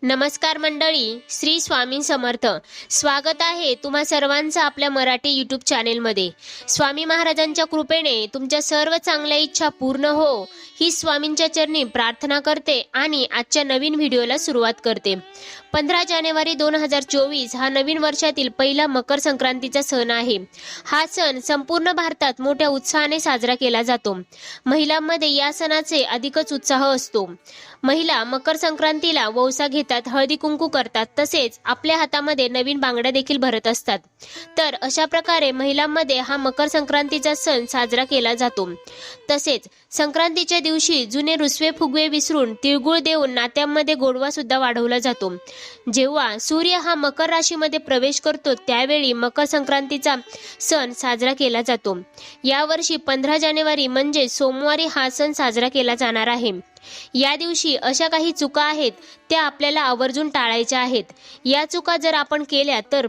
नमस्कार मंडळी श्री स्वामी समर्थ. स्वागत आहे तुम्हा सर्वांचं आपल्या मराठी यूट्यूब चॅनेलमध्ये. स्वामी महाराजांच्या कृपेने तुमच्या सर्व चांगल्या इच्छा पूर्ण हो ही स्वामींच्या चरणी प्रार्थना करते आणि आजच्या नवीन व्हिडिओला सुरुवात करते. पंधरा जानेवारी दोन हजार चोवीस हा नवीन वर्षातील पहिला मकर संक्रांतीचा सण आहे. हा सण संपूर्ण भारतात मोठ्या उत्साहाने साजरा केला जातो. महिलांमध्ये या सणाचे अधिकच उत्साह असतो. महिला मकर संक्रांतीला वौसा घेतात हळदी कुंकू करतात तसेच आपल्या हातामध्ये नवीन बांगड्या देखील भरत असतात. तर अशा प्रकारे महिलांमध्ये हा मकर संक्रांतीचा सण साजरा केला जातो. तसेच संक्रांतीच्या दिवशी जुने रुसवे फुगवे विसरून तिळगुळ देऊन नात्यांमध्ये गोडवा सुद्धा वाढवला जातो. जेव्हा सूर्य हा मकर राशीमध्ये प्रवेश करतो त्यावेळी मकर संक्रांतीचा सण साजरा केला जातो. यावर्षी पंधरा जानेवारी म्हणजे सोमवारी हा सण साजरा केला जाणार आहे. या दिवशी अशा काही चुका आहेत त्या आपल्याला आवर्जून टाळायच्या आहेत. या चुका जर आपण केल्या तर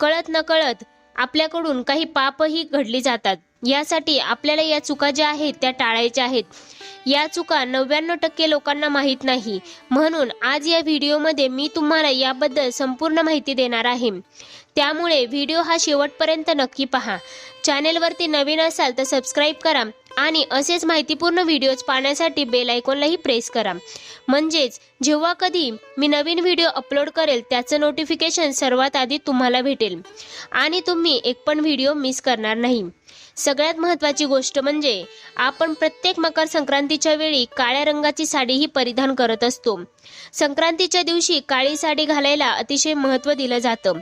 कळत नकळत आपल्याकडून काही पापही घडली जातात. यासाठी आपल्याला या चुका ज्या आहेत त्या टाळायच्या आहेत. या चुका नव्याण्णव टक्के लोकांना माहीत नाही. म्हणून आज या व्हिडिओमध्ये मी तुम्हाला याबद्दल संपूर्ण माहिती देणार आहे. त्यामुळे व्हिडिओ हा शेवटपर्यंत नक्की पहा. चॅनेलवरती नवीन असाल तर सबस्क्राईब करा. आणि असेच माहितीपूर्ण व्हिडिओज पाहण्यासाठी बेल आयकॉनलाही प्रेस करा. म्हणजेच जेव्हा कधी मी नवीन व्हिडिओ अपलोड करेल त्याचं नोटिफिकेशन सर्वात आधी तुम्हाला भेटेल. आणि तुम्ही एक पण व्हिडिओ मिस करणार नाही. सगळ्यात महत्त्वाची गोष्ट म्हणजे आपण प्रत्येक मकर संक्रांतीच्या वेळी काळ्या रंगाची साडीही परिधान करत असतो. संक्रांतीच्या दिवशी काळी साडी घालायला अतिशय महत्त्व दिलं जातं.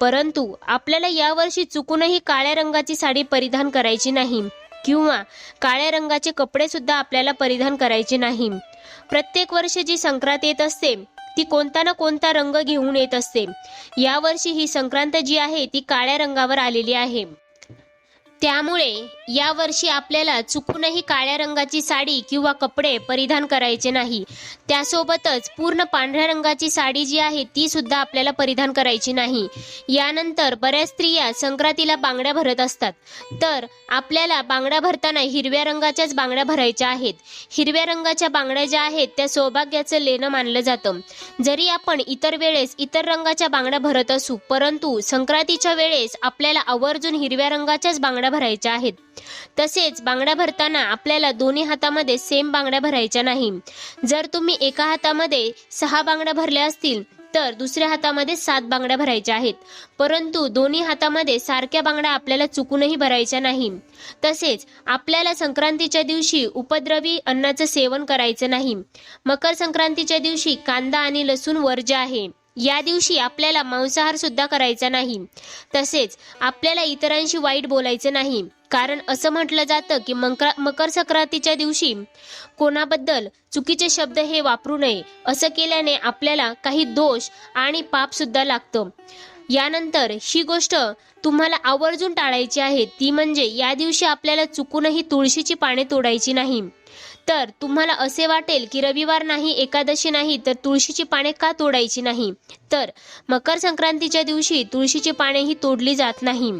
परंतु आपल्याला यावर्षी चुकूनही काळ्या रंगाची साडी परिधान करायची नाही. किंवा काळ्या रंगाचे कपडे सुद्धा आपल्याला परिधान करायचे नाही. प्रत्येक वर्षी जी संक्रांत येत असते ती कोणता ना कोणता रंग घेऊन येत असते. यावर्षी ही संक्रांत जी आहे ती काळ्या रंगावर आलेली आहे. त्यामुळे यावर्षी आपल्याला चुकूनही काळ्या रंगाची साडी किंवा कपडे परिधान करायचे नाही. त्यासोबतच पूर्ण पांढऱ्या रंगाची साडी जी आहे ती सुद्धा आपल्याला परिधान करायची नाही. यानंतर बऱ्याच स्त्रिया संक्रांतीला बांगड्या भरत असतात. तर आपल्याला बांगड्या भरताना हिरव्या रंगाच्याच बांगड्या भरायच्या आहेत. हिरव्या रंगाच्या बांगड्या ज्या आहेत त्या सौभाग्याचं लेणं मानलं जातं. जरी आपण इतर वेळेस इतर रंगाच्या बांगड्या भरत असू परंतु संक्रांतीच्या वेळेस आपल्याला आवर्जून हिरव्या रंगाच्याच बांगड्या भरायच्या आहेत. तसेच बांगड्या भरताना आपल्याला दोन्ही हातामध्ये सेम बांगड्या भरायच्या नाही. जर तुम्ही एका हातामध्ये सहा बांगड्या भरल्या असतील तर दुसऱ्या हातामध्ये सात बांगड्या भरायच्या आहेत. परंतु दोन्ही हातामध्ये सारख्या बांगड्या आपल्याला चुकूनही भरायच्या नाही. तसेच आपल्याला संक्रांतीच्या दिवशी उपद्रवी अन्नाचं सेवन करायचं नाही. मकर संक्रांतीच्या दिवशी कांदा आणि लसूण वर्ज्य आहे. या दिवशी आपल्याला मांसाहार सुद्धा करायचा नाही. तसेच आपल्याला इतरांशी वाईट बोलायचं नाही. कारण असं म्हटलं जातं की मकर मकर संक्रांतीच्या दिवशी कोणाबद्दल चुकीचे शब्द हे वापरू नये. असं केल्याने आपल्याला काही दोष आणि पाप सुद्धा लागतं. यानंतर ही गोष्ट तुम्हाला आवर्जून टाळायची आहे. ती म्हणजे या दिवशी आपल्याला चुकूनही तुळशीची पाने तोडायची नाही. तर तुम्हाला असे वाटेल की रविवार नाही एकादशी नाही तर तुळशीची पाने का तोडायची नाही? तर मकर संक्रांतीच्या दिवशी तुळशीची पानेही तोडली जात नाही.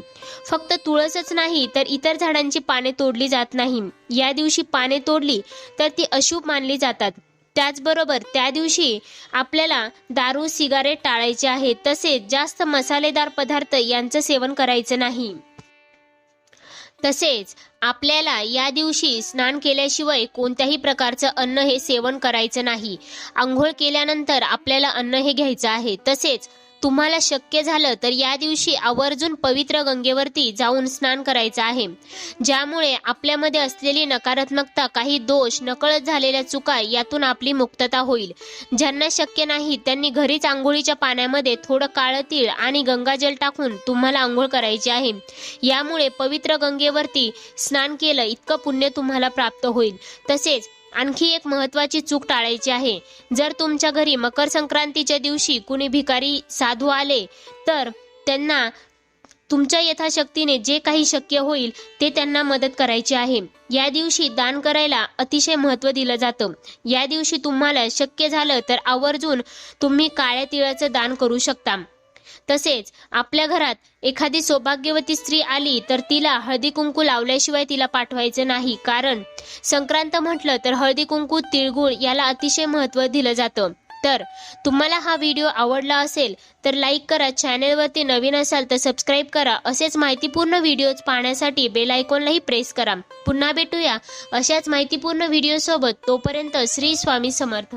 फक्त तुळसच नाही तर इतर झाडांची पाने तोडली जात नाही. या दिवशी पाने तोडली तर ती अशुभ मानली जातात. त्याचबरोबर त्या दिवशी आपल्याला दारू सिगारेट टाळायचे आहे तसेच जास्त मसालेदार पदार्थ यांचं सेवन करायचं नाही. तसेच आपल्याला या दिवशी स्नान केल्याशिवाय कोणत्याही प्रकारचं अन्न हे सेवन करायचं नाही. आंघोळ केल्यानंतर आपल्याला अन्न हे घ्यायचं आहे. तसेच तुम्हाला शक्य झालं तर या दिवशी आवर्जून पवित्र गंगेवरती जाऊन स्नान करायचं आहे. ज्यामुळे आपल्यामध्ये असलेली नकारात्मकता काही दोष नकळत झालेल्या चुका यातून आपली मुक्तता होईल. ज्यांना शक्य नाही त्यांनी घरीच आंघोळीच्या पाण्यामध्ये थोडं काळं तीळ आणि गंगाजल टाकून तुम्हाला आंघोळ करायची आहे. यामुळे पवित्र गंगेवरती स्नान केलं इतकं पुण्य तुम्हाला प्राप्त होईल. तसेच आणखी एक महत्त्वाची चूक टाळायची आहे. जर तुमच्या घरी मकर संक्रांतीच्या दिवशी कुणी भिकारी साधू आले तर त्यांना तुमच्या यथाशक्तीने जे काही शक्य होईल ते त्यांना मदत करायची आहे. या दिवशी दान करायला अतिशय महत्त्व दिलं जातं. या दिवशी तुम्हाला शक्य झालं तर आवर्जून तुम्ही काळ्या तिळाचं दान करू शकता. तसेच आपल्या घरात एखादी सौभाग्यवती स्त्री आली तर तिला हळदी कुंकू लावल्याशिवाय तिला पाठवायचं नाही. कारण संक्रांत म्हटलं तर हळदी कुंकू तिळगुळ याला अतिशय महत्त्व दिलं जातं. तर तुम्हाला हा व्हिडिओ आवडला असेल तर लाईक करा चॅनेलवरती नवीन असाल तर सबस्क्राईब करा. असेच माहितीपूर्ण व्हिडिओज पाहण्यासाठी बेल आयकॉनलाही प्रेस करा. पुन्हा भेटूया अशाच माहितीपूर्ण व्हिडिओसोबत. तोपर्यंत श्री स्वामी समर्थ.